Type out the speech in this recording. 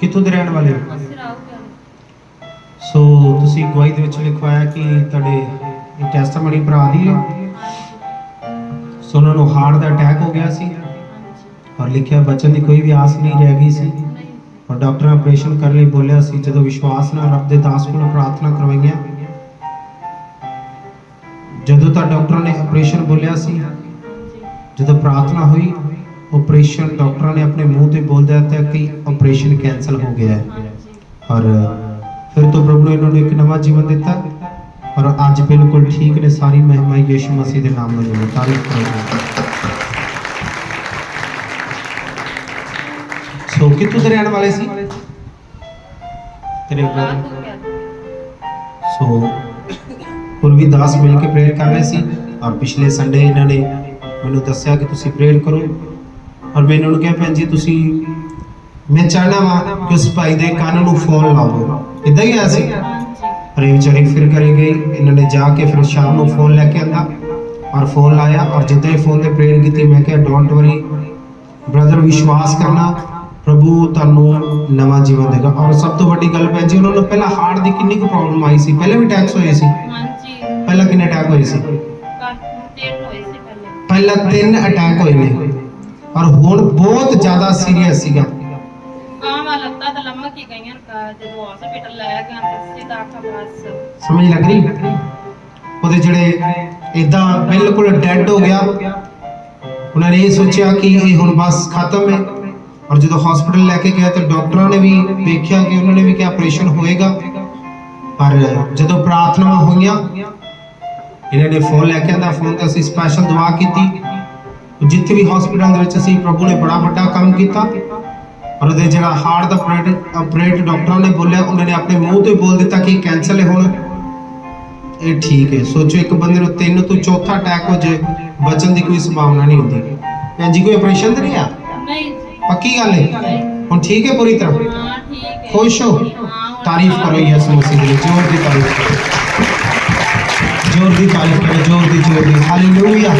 ਕਿੱਥੋਂ ਦੇ ਰਹਿਣ ਵਾਲੇ ਹੋ? ਸੋ ਤੁਸੀਂ ਗਵਾਹੀ ਦੇ ਵਿੱਚ ਲਿਖਵਾਇਆ ਕਿ ਤੁਹਾਡੇ ਟੈਸਟਮਨੀ ਭਰਾ ਦੀ ਸੋ ਉਹਨਾਂ ਨੂੰ ਹਾਰਟ ਦਾ ਅਟੈਕ ਹੋ ਗਿਆ ਸੀ? ਔਰ ਲਿਖਿਆ, ਬਚਨ ਦੀ ਕੋਈ ਵੀ ਆਸ ਨਹੀਂ ਰਹਿ ਗਈ ਸੀ? ਔਰ ਡਾਕਟਰ ਨੇ ਆਪਰੇਸ਼ਨ ਕਰਨ ਲਈ ਬੋਲਿਆ ਸੀ, ਜਦੋਂ ਵਿਸ਼ਵਾਸ ਨਾਲ ਰੱਬ ਦੇ ਦਾਸ ਕੋਲ ਪ੍ਰਾਰਥਨਾ ਕਰਵਾਈਆਂ। ਜਦੋਂ ਤਾਂ ਡਾਕਟਰ ਨੇ ਆਪਰੇਸ਼ਨ ਬੋਲਿਆ ਸੀ, ਜਦੋਂ ਪ੍ਰਾਰਥਨਾ ਹੋਈ ਆਪਰੇਸ਼ਨ ਡਾਕਟਰਾਂ ਨੇ ਆਪਣੇ ਮੂੰਹ ਤੇ ਬੋਲ ਦਿੱਤਾ ਕਿ ਆਪਰੇਸ਼ਨ ਕੈਨਸਲ ਹੋ ਗਿਆ ਹੈ। ਔਰ ਫਿਰ ਤੋਂ ਪ੍ਰਭੂ ਨੇ ਇਹਨਾਂ ਨੂੰ ਇੱਕ ਨਵਾਂ ਜੀਵਨ ਦਿੱਤਾ। ਔਰ ਅੱਜ ਬਿਲਕੁਲ ਠੀਕ ਨੇ ਸਾਰੀ ਮਹਿਮਾ ਯੀਸ਼ੂ ਮਸੀਹ ਦੇ ਨਾਮ ਨਾਲ ਤਾਰੀਫ ਕਰੋ ਸੋ ਕਿੱਥੋਂ ਦੇ ਰਹਿਣ ਵਾਲੇ ਸੀ? ਤੇਰੇ ਰਾਹੂ ਬ੍ਰਦਰ ਗਿਆ ਸੋ ਦਾਸ ਮਿਲ ਕੇ ਪ੍ਰੇਅਰ ਕਰ ਰਹੇ ਸੀ। ਔਰ ਪਿਛਲੇ ਸੰਡੇ ਇਹਨਾਂ ਨੇ ਮੈਨੂੰ ਦੱਸਿਆ ਕਿ ਤੁਸੀਂ ਪ੍ਰੇਅਰ ਕਰੋ। ਔਰ ਮੈਂ ਇਹਨਾਂ ਨੂੰ ਕਿਹਾ ਭੈਣ ਜੀ ਤੁਸੀਂ ਮੈਂ ਚਾਹਨਾ ਵਾ ਕਿ ਉਸ ਭਾਈ ਦੇ ਕੰਨ ਨੂੰ ਫੋਨ ਲਾਓ। ਇਦਾਂ ਹੀ ਆਇਆ ਸੀ। ਪਰ ਇਹ ਵਿਚਾਰੀ ਫਿਰ ਕਰੀ ਗਈ ਇਹਨਾਂ ਨੇ ਜਾ ਕੇ ਫਿਰ ਸ਼ਾਮ ਨੂੰ ਫੋਨ ਲੈ ਕੇ ਆਂਦਾ ਔਰ ਫੋਨ ਲਾਇਆ ਔਰ ਜਿੱਦਾਂ ਹੀ ਫੋਨ ਤੇ ਪ੍ਰੇਅਰ ਕੀਤੀ ਮੈਂ ਕਿਹਾ ਡੋਂਟ ਵਰੀ ਬ੍ਰਦਰ ਵਿਸ਼ਵਾਸ ਕਰਨਾ। ਪ੍ਰਭੂ ਤੁਹਾਨੂੰ ਨਵਾਂ ਜੀਵਨ ਦੇਗਾ। ਔਰ ਸਭ ਤੋਂ ਵੱਡੀ ਗੱਲ ਭੈਣ ਜੀ ਉਹਨਾਂ ਨੂੰ ਪਹਿਲਾਂ ਹਾਰਟ ਦੀ ਕਿੰਨੀ ਕੁ ਪ੍ਰੋਬਲਮ ਆਈ ਸੀ? ਪਹਿਲੇ ਵੀ ਅਟੈਕਸ ਹੋਏ ਸੀ? ਹਾਂਜੀ। ਪਹਿਲਾਂ ਕਿੰਨੇ ਅਟੈਕ ਹੋਏ ਸੀ? ਪਹਿਲਾਂ ਤਿੰਨ ਅਟੈਕ ਹੋਏ ਨੇ। ਔਰ ਹੁਣ ਬਹੁਤ ਜ਼ਿਆਦਾ ਸੀਰੀਅਸ ਸੀਗਾ। ਵਾਲਾ ਲੱਤਾਂ ਤਾਂ ਲੰਮਕ ਹੀ ਗਈਆਂ ਕਾ ਜਦੋਂ ਹਸਪੀਟਲ ਲੈ ਗਏ ਤੇ ਸਿੱਧਾ ਅੱਖ ਬਸ ਸਮਝ ਲੱਗ ਰਹੀ? ਉਹਦੇ ਜਿਹੜੇ ਇਦਾਂ ਬਿਲਕੁਲ ਡੈੱਡ ਹੋ ਗਿਆ। ਉਹਨਾਂ ਨੇ ਇਹ ਸੋਚਿਆ ਕਿ ਇਹ ਹੁਣ ਬਸ ਖਤਮ ਹੈ। ਔਰ ਜਦੋਂ ਹਸਪੀਟਲ ਲੈ ਕੇ ਗਏ ਤਾਂ ਡਾਕਟਰਾਂ ਨੇ ਵੀ ਵੇਖਿਆ ਕਿ ਉਹਨਾਂ ਨੇ ਵੀ ਕਿ ਆਪਰੇਸ਼ਨ ਹੋਏਗਾ। ਪਰ ਜਦੋਂ ਪ੍ਰਾਰਥਨਾਵਾਂ ਹੋਈਆਂ ਇਹਨਾਂ ਨੇ ਫੋਨ ਲੈ ਕੇ ਆਂਦਾ ਫੋਨ ਤੇ ਅਸੀਂ ਸਪੈਸ਼ਲ ਦੁਆ ਕੀਤੀ। ਜਿੱਥੇ ਵੀ ਹਸਪੀਟਲ ਦੇ ਵਿੱਚ ਅਸੀਂ ਪ੍ਰਭੂ ਨੇ ਬੜਾ ਵੱਡਾ ਕੰਮ ਕੀਤਾ ਔਰ ਉਹਦੇ ਜਿਹੜਾ ਹਾਰਟ ਦਾ ਆਪਰੇਟ ਆਪਰੇਟ ਡਾਕਟਰਾਂ ਨੇ ਬੋਲਿਆ ਉਹਨਾਂ ਨੇ ਆਪਣੇ ਮੂੰਹ ਤੋਂ ਹੀ ਬੋਲ ਦਿੱਤਾ ਕਿ ਕੈਂਸਲ ਹੈ ਹੁਣ। ਇਹ ਠੀਕ ਹੈ। ਸੋਚੋ ਇੱਕ ਬੰਦੇ ਨੂੰ ਤਿੰਨ ਤੋਂ ਚੌਥਾ ਅਟੈਕ ਹੋ ਜੇ ਬਚਣ ਦੀ ਕੋਈ ਸੰਭਾਵਨਾ ਨਹੀਂ ਹੁੰਦੀ। ਭੈਣ ਜੀ ਕੋਈ ਆਪਰੇਸ਼ਨ ਤਾਂ ਨਹੀਂ ਆ? ਨਹੀਂ। ਪੱਕੀ ਗੱਲ ਹੈ? ਹੁਣ ਠੀਕ ਹੈ ਪੂਰੀ ਤਰ੍ਹਾਂ? ਹਾਂ ਠੀਕ ਹੈ। ਖੁਸ਼ ਹੋ? ਤਾਰੀਫ ਕਰੋ ਯਿਸੂ ਮਸੀਹ ਦੀ ਜ਼ੋਰ ਦੀ ਤਾਰੀਫ ਕਰੋ। ਜ਼ੋਰ ਦੀ ਤਾਰੀਫ ਕਰੋ ਜ਼ੋਰ ਦੀ ਜ਼ੋਰ ਦੀ। ਹਾਲੇਲੂਇਆ